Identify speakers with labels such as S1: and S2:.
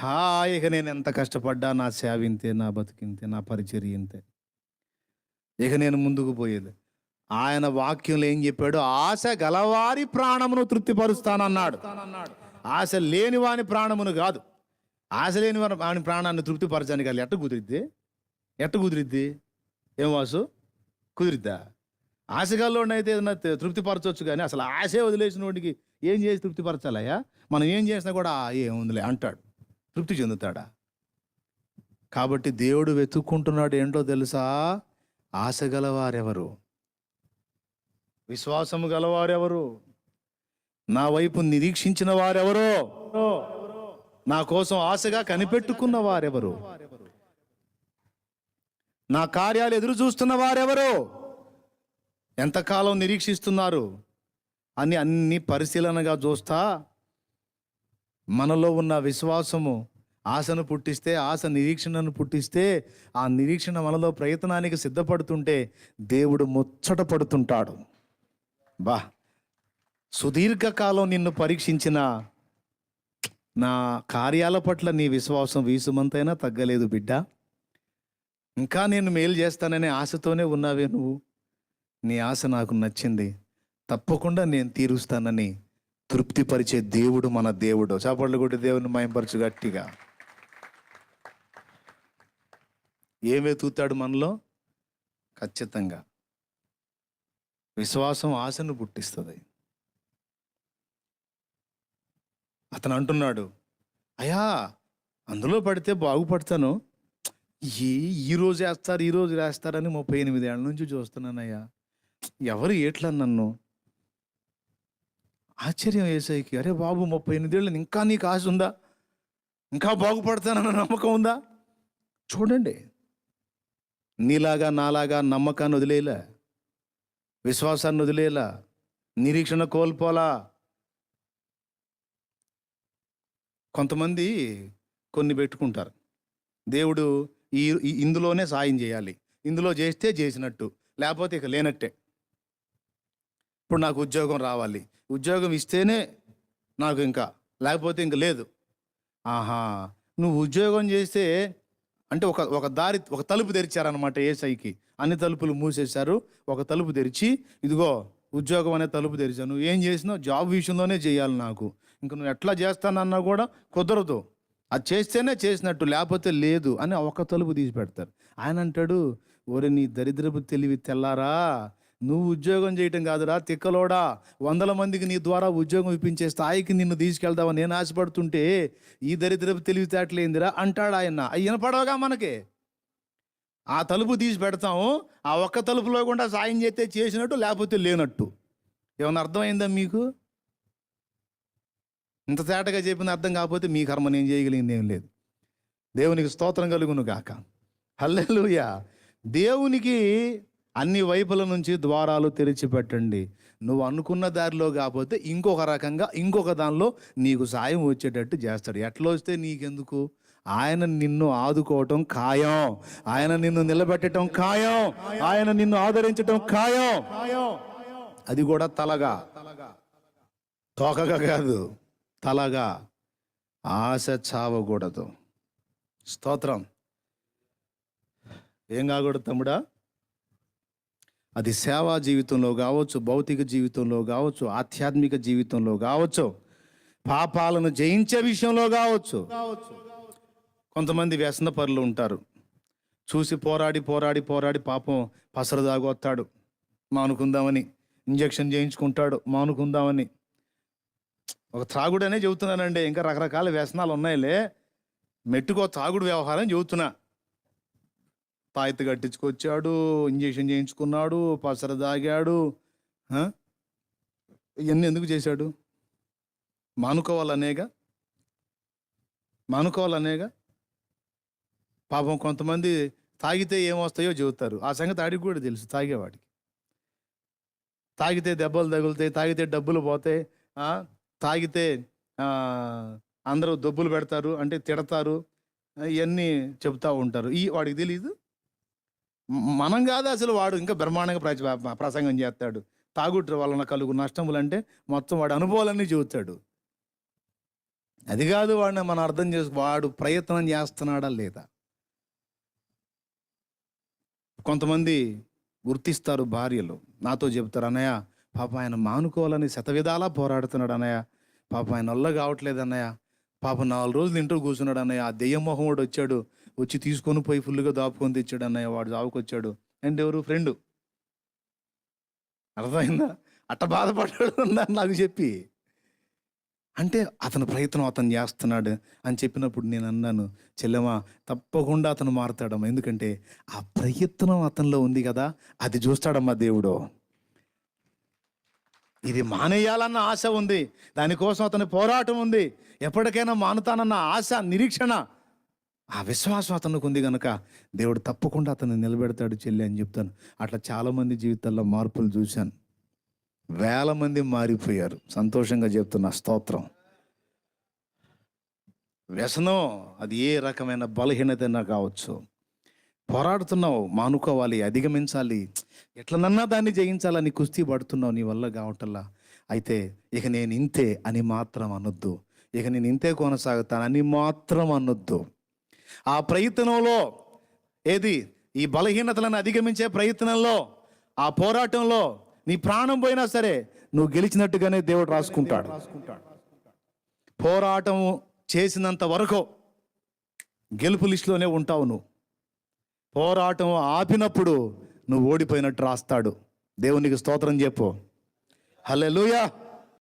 S1: హాయిగా నేను ఎంత కష్టపడ్డా నా సేవ ఇంతే నా బతికింతే నా పరిచర్య ఇంతే ఇక నేను ముందుకు పోయేది. ఆయన వాక్యంలో ఏం చెప్పాడు? ఆశ గలవారి ప్రాణమును తృప్తిపరుస్తానన్నాడు. ఆశ లేని వాని ప్రాణమును కాదు. ఆశ లేని వాని ప్రాణాన్ని తృప్తిపరచడానికి కాదు ఎట్ట కుదిరిద్ది? ఎట్ట కుదిరిద్ది? ఏం వాసు? కుదిరిద్దా? ఆశగాల్లోనైతే ఏదైనా తృప్తిపరచవచ్చు కానీ అసలు ఆశే వదిలేసిన వాడికి ఏం చేసి తృప్తిపరచాలయ్యా? మనం ఏం చేసినా కూడా ఏముందిలే అంటాడు. తృప్తి చెందుతాడా? కాబట్టి దేవుడు వెతుక్కుంటున్నాడు ఏంటో తెలుసా? ఆశ గలవారెవరు? విశ్వాసము గలవారెవరు? నా వైపు నిరీక్షించిన వారెవరో? నా కోసం ఆశగా కనిపెట్టుకున్న వారెవరు? నా కార్యాలు ఎదురు చూస్తున్న వారెవరు? ఎంతకాలం నిరీక్షిస్తున్నారు? అని అన్ని పరిశీలనగా చూస్తా మనలో ఉన్న విశ్వాసము ఆశను పుట్టిస్తే ఆశ నిరీక్షణను పుట్టిస్తే ఆ నిరీక్షణ మనలో ప్రయత్నానికి సిద్ధపడుతుంటే దేవుడు ముచ్చట పడుతుంటాడు. బా! సుదీర్ఘకాలం నిన్ను పరీక్షించిన నా కార్యాల పట్ల నీ విశ్వాసం వీసుమంతైనా తగ్గలేదు బిడ్డ. ఇంకా నేను మేలు చేస్తాననే ఆశతోనే ఉన్నావే నువ్వు. నీ ఆశ నాకు నచ్చింది. తప్పకుండా నేను తీరుస్తానని తృప్తిపరిచే దేవుడు మన దేవుడు. చాపట్లు కొట్టి దేవుని మయంపరచు గట్టిగా. ఏం వెతుకుతాడు మనలో? ఖచ్చితంగా. విశ్వాసం ఆశను పుట్టిస్తుంది. అతను అంటున్నాడు అయ్యా అందులో పడితే బాగుపడతాను. ఏ ఈరోజు వేస్తారు ఈ రోజు వేస్తారని ముప్పై ఎనిమిది ఏళ్ళ నుంచి చూస్తున్నానయ్యా. ఎవరు ఏట్లా నన్ను? ఆశ్చర్యం వేసాయికి అరే బాబు ముప్పై ఎనిమిదేళ్ళు ఇంకా నీకు ఆశ ఉందా? ఇంకా బాగుపడతానన్న నమ్మకం ఉందా? చూడండి నీలాగా నాలాగా నమ్మకాన్ని వదిలేలా విశ్వాసాన్ని వదిలేలా నిరీక్షణ కోల్పోలా. కొంతమంది కొన్ని పెట్టుకుంటారు. దేవుడు ఈ ఇందులోనే సాయం చేయాలి. ఇందులో చేస్తే చేసినట్టు. లేకపోతే ఇక లేనట్టే. ఇప్పుడు నాకు ఉద్యోగం రావాలి. ఉద్యోగం ఇస్తేనే నాకు ఇంకా. లేకపోతే ఇంక లేదు. ఆహా నువ్వు ఉద్యోగం చేస్తే అంటే ఒక ఒక దారి ఒక తలుపు తెరిచారనమాట ఏసైకి. అన్ని తలుపులు మూసేశారు ఒక తలుపు తెరిచి ఇదిగో ఉద్యోగం అనే తలుపు తెరిచాను ఏం చేసినావు? జాబ్ విషయంలోనే చేయాలి నాకు. ఇంక నువ్వు ఎట్లా చేస్తానన్నా కూడా కుదరదు. అది చేస్తేనే చేసినట్టు లేకపోతే లేదు అని ఒక తలుపు తీసి పెడతారు. ఆయన అంటాడు ఒరే నీ దరిద్రపు తెలివి తెల్లారా? నువ్వు ఉద్యోగం చేయటం కాదురా తిక్కలోడా. వందల మందికి నీ ద్వారా ఉద్యోగం ఇప్పించే స్థాయికి నిన్ను తీసుకెళ్దామని నేను ఆశపడుతుంటే ఈ దరిద్రపు తెలివితేటలేందిరా అంటాడు ఆయన. అయ్యన పడవగా మనకి? ఆ తలుపు తీసి పెడతాము ఆ ఒక్క తలుపులో కూడా సాయం చేస్తే చేసినట్టు లేకపోతే లేనట్టు. ఏమన్నా అర్థమైందా మీకు? ఇంత తేటగా చెప్పిన అర్థం కాకపోతే మీ కర్మ నేను చేయగలిగింది ఏం లేదు. దేవునికి స్తోత్రం కలుగును గాక. హల్లెలుయా. దేవునికి అన్ని వైపుల నుంచి ద్వారాలు తెరిచిపెట్టండి. నువ్వు అనుకున్న దారిలో కాకపోతే ఇంకొక రకంగా ఇంకొక దానిలో నీకు సాయం వచ్చేటట్టు చేస్తాడు. ఎట్లా వస్తే నీకెందుకు? ఆయన నిన్ను ఆదుకోవటం ఖాయం. ఆయన నిన్ను నిలబెట్టడం ఖాయం. ఆయన నిన్ను ఆదరించటం ఖాయం. అది కూడా తలగా. తోకగా కాదు. తలగా. ఆశ చావకూడదు. స్తోత్రం. ఏం కాకూడదు తమ్ముడా? అది సేవా జీవితంలో కావచ్చు భౌతిక జీవితంలో కావచ్చు ఆధ్యాత్మిక జీవితంలో కావచ్చు పాపాలను జయించే విషయంలో కావచ్చు. కొంతమంది వ్యసన పరులు ఉంటారు. చూసి పోరాడి పోరాడి పోరాడి పాపం పసరు దాగొత్తాడు. మానుకుందామని ఇంజెక్షన్ చేయించుకుంటాడు మానుకుందామని. ఒక త్రాగుడనే చెబుతున్నానండి ఇంకా రకరకాల వ్యసనాలు ఉన్నాయిలే మెట్టుకో త్రాగుడు వ్యవహారం చెబుతున్నా. తాయితీ కట్టించుకొచ్చాడు ఇంజెక్షన్ చేయించుకున్నాడు పసర దాగాడు ఇవన్నీ ఎందుకు చేశాడు? మానుకోవాలనేగా? మానుకోవాలనేగా? పాపం కొంతమంది తాగితే ఏమొస్తాయో చెబుతారు. ఆ సంగతి ఆడికి కూడా తెలుసు తాగేవాడికి. తాగితే దెబ్బలు తగులుతాయి తాగితే డబ్బులు పోతాయి తాగితే అందరూ దబ్బులు పెడతారు అంటే తిడతారు ఇవన్నీ చెబుతూ ఉంటారు. ఈ వాడికి తెలియదు మనం కాదు అసలు వాడు. ఇంకా బ్రహ్మాండంగా ప్రసంగం చేస్తాడు. తాగుట్ర వలన కలుగు నష్టములు అంటే మొత్తం వాడు అనుభవాలన్నీ చెబుతాడు. అది కాదు వాడిని మనం అర్థం చేసి వాడు ప్రయత్నం చేస్తున్నాడా లేదా? కొంతమంది గుర్తిస్తారు భార్యలు. నాతో చెప్తారు అన్నయ్య పాప ఆయన మానుకోవాలని శతవిధాలా పోరాడుతున్నాడు అన్నయ్య. పాప ఆయన వల్ల కావట్లేదు అన్నయ్య. పాప నాలుగు రోజులు ఇంట్లో కూర్చున్నాడు అన్నయ్య. ఆ దెయ్యం మొహం వాడు వచ్చాడు. వచ్చి తీసుకొని పోయి ఫుల్గా దాపుకొని తెచ్చాడు అన్నయ్య. వాడు దాపుకొచ్చాడు. అండ్ ఎవరు? ఫ్రెండు. అర్థమైందా? అట్ట బాధపడ్డాడు అన్నారు నాకు చెప్పి. అంటే అతను ప్రయత్నం అతను చేస్తున్నాడు అని చెప్పినప్పుడు నేను అన్నాను చెల్లెమా తప్పకుండా అతను మారుతాడమ్మా. ఎందుకంటే ఆ ప్రయత్నం అతనిలో ఉంది కదా అది చూస్తాడమ్మా దేవుడు. ఇది మానేయాలన్న ఆశ ఉంది. దానికోసం అతని పోరాటం ఉంది. ఎప్పటికైనా మానుతానన్న ఆశ నిరీక్షణ ఆ విశ్వాసం అతనికి ఉంది కనుక దేవుడు తప్పకుండా అతన్ని నిలబెడతాడు చెల్లి అని చెప్తాను. అట్లా చాలామంది జీవితాల్లో మార్పులు చూశాను. వేల మంది మారిపోయారు. సంతోషంగా చెప్తున్న స్తోత్రం. వ్యసనం అది ఏ రకమైన బలహీనతైనా కావచ్చు. పోరాడుతున్నావు మానుకోవాలి అధిగమించాలి. ఎట్లనన్నా దాన్ని జయించాలని కుస్తీ పడుతున్నావు నీ వల్ల కావటల్లా అయితే ఇక నేను ఇంతే అని మాత్రం అనొద్దు. ఇక నేను ఇంతే కొనసాగుతానని మాత్రం అనొద్దు. ఆ ప్రయత్నంలో ఏది? ఈ బలహీనతలను అధిగమించే ప్రయత్నంలో ఆ పోరాటంలో నీ ప్రాణం పోయినా సరే నువ్వు గెలిచినట్టుగానే దేవుడు రాసుకుంటాడు. పోరాటం చేసినంత వరకు గెలుపు లిస్టులోనే ఉంటావు నువ్వు. పోరాటం ఆపినప్పుడు నువ్వు ఓడిపోయినట్టు రాస్తాడు. దేవునికి స్తోత్రం చెప్పు. హల్లెలూయా!